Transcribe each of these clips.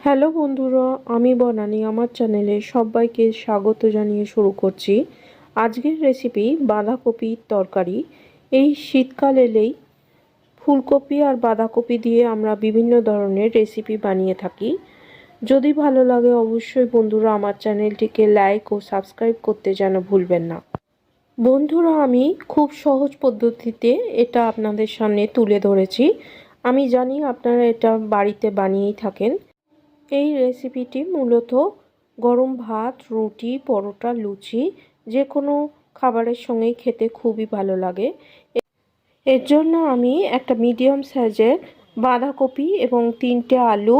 Hello বন্ধুরা, আমি বনানি আমার চ্যানেলে সবাইকে স্বাগত জানিয়ে শুরু করছি। আজকের রেসিপি বাঁধাকপির তরকারি। এই শীতকাল এলেই ফুলকপি আর বাঁধাকপি দিয়ে আমরা বিভিন্ন ধরনের রেসিপি বানিয়ে থাকি। যদি ভালো লাগে অবশ্যই বন্ধুরা আমার চ্যানেলটিকে লাইক ও সাবস্ক্রাইব করতে যেন ভুলবেন না। বন্ধুরা, আমি খুব সহজ পদ্ধতিতে এটা আপনাদের সামনে তুলে ধরেছি। আমি জানি আপনারা এটা বাড়িতে বানিয়েই থাকেন। এই রেসিপিটি মূলত গরম ভাত, রুটি, পরোটা, লুচি যে কোনো খাবারের সঙ্গেই খেতে খুবই ভালো লাগে। এর জন্য আমি একটা মিডিয়াম সাইজের বাঁধাকপি এবং তিনটে আলু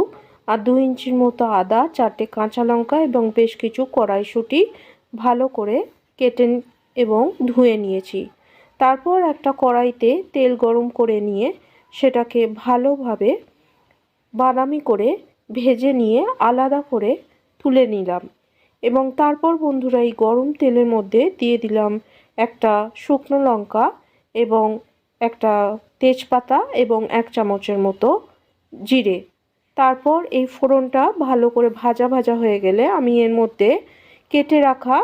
আর দু ইঞ্চির মতো আদা, চারটে কাঁচা লঙ্কা এবং বেশ কিছু কড়াইশুঁটি ভালো করে কেটে এবং ধুয়ে নিয়েছি। তারপর একটা কড়াইতে তেল গরম করে নিয়ে সেটাকে ভালোভাবে বাদামি করে ভেজে নিয়ে আলাদা করে তুলে নিলাম। এবং তারপর বন্ধুরা এই গরম তেলের মধ্যে দিয়ে দিলাম একটা শুকনো লঙ্কা এবং একটা তেজপাতা এবং এক চামচের মতো জিরে। তারপর এই ফোড়নটা ভালো করে ভাজা ভাজা হয়ে গেলে আমি এর মধ্যে কেটে রাখা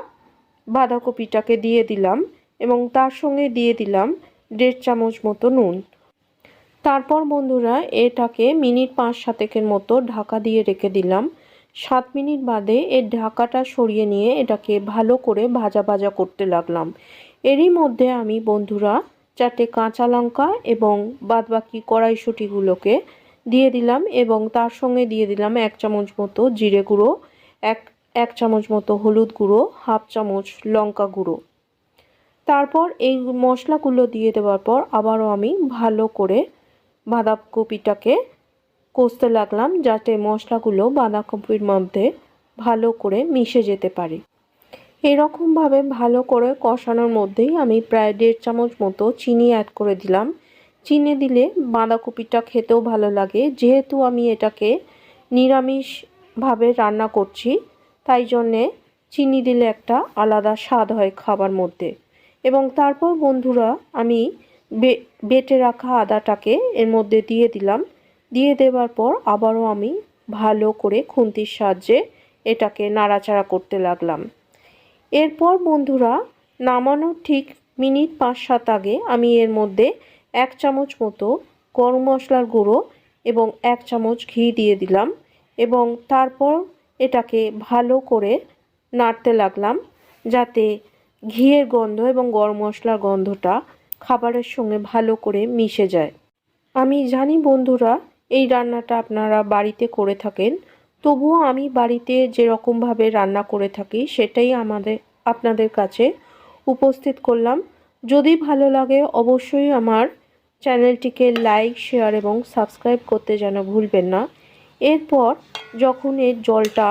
বাঁধাকপিটাকে দিয়ে দিলাম এবং তার সঙ্গে দিয়ে দিলাম দেড় চামচ মতো নুন। তারপর বন্ধুরা, এটাকে মিনিট পাঁচ সাতেকের মতো ঢাকা দিয়ে রেখে দিলাম। সাত মিনিট বাদে এর ঢাকাটা সরিয়ে নিয়ে এটাকে ভালো করে ভাজা ভাজা করতে লাগলাম। এরই মধ্যে আমি বন্ধুরা চারটে কাঁচা লঙ্কা এবং বাদবাকি কড়াইশুটিগুলোকে দিয়ে দিলাম এবং তার সঙ্গে দিয়ে দিলাম এক চামচ মতো জিরে গুঁড়ো, এক এক চামচ মতো হলুদ গুঁড়ো, হাফ চামচ লঙ্কা গুঁড়ো। তারপর এই মশলাগুলো দিয়ে দেওয়ার পর আবারও আমি ভালো করে বাঁধাকপিটাকে কষতে লাগলাম যাতে মশলাগুলো বাঁধাকপির মধ্যে ভালো করে মিশে যেতে পারে। এরকমভাবে ভালো করে কষানোর মধ্যেই আমি প্রায় দেড় চামচ মতো চিনি অ্যাড করে দিলাম। চিনি দিলে বাঁধাকপিটা খেতেও ভালো লাগে। যেহেতু আমি এটাকে নিরামিষভাবে রান্না করছি, তাই জন্যে চিনি দিলে একটা আলাদা স্বাদ হয় খাবার মধ্যে। এবং তারপর বন্ধুরা, আমি বেটে রাখা আদাটাকে এর মধ্যে দিয়ে দিলাম। দিয়ে দেওয়ার পর আবারও আমি ভালো করে খুন্তির সাহায্যে এটাকে নাড়াচাড়া করতে লাগলাম। এরপর বন্ধুরা, নামানোর ঠিক মিনিট পাঁচ সাত আগে আমি এর মধ্যে এক চামচ মতো গরম মশলার গুঁড়ো এবং এক চামচ ঘি দিয়ে দিলাম এবং তারপর এটাকে ভালো করে নাড়তে লাগলাম যাতে ঘিয়ের গন্ধ এবং গরম মশলার গন্ধটা খাবারের সঙ্গে ভালো করে মিশে যায়। আমি জানি বন্ধুরা, এই রান্নাটা আপনারা বাড়িতে করে থাকেন। তবুও আমি বাড়িতে যেরকমভাবে রান্না করে থাকি, সেটাই আমাদের, আপনাদের কাছে উপস্থিত করলাম। যদি ভালো লাগে, অবশ্যই আমার চ্যানেলটিকে লাইক, শেয়ার এবং সাবস্ক্রাইব করতে যেন ভুলবেন না। এরপর যখন এর জলটা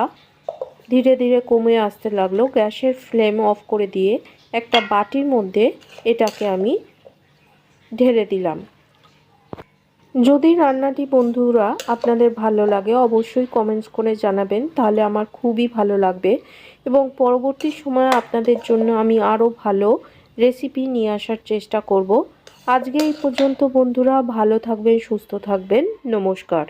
ধীরে ধীরে কমে আসতে লাগল, গ্যাসের ফ্লেম অফ করে দিয়ে একটা বাটির মধ্যে এটাকে আমি ঢেলে দিলাম। যদি রান্নাটি বন্ধুরা আপনাদের ভালো লাগে, অবশ্যই কমেন্টস করে জানাবেন, তাহলে আমার খুবই ভালো লাগবে। এবং পরবর্তী সময়ে আপনাদের জন্য আমি আরও ভালো রেসিপি নিয়ে আসার চেষ্টা করব। আজকে এই পর্যন্ত বন্ধুরা, ভালো থাকবেন, সুস্থ থাকবেন, নমস্কার।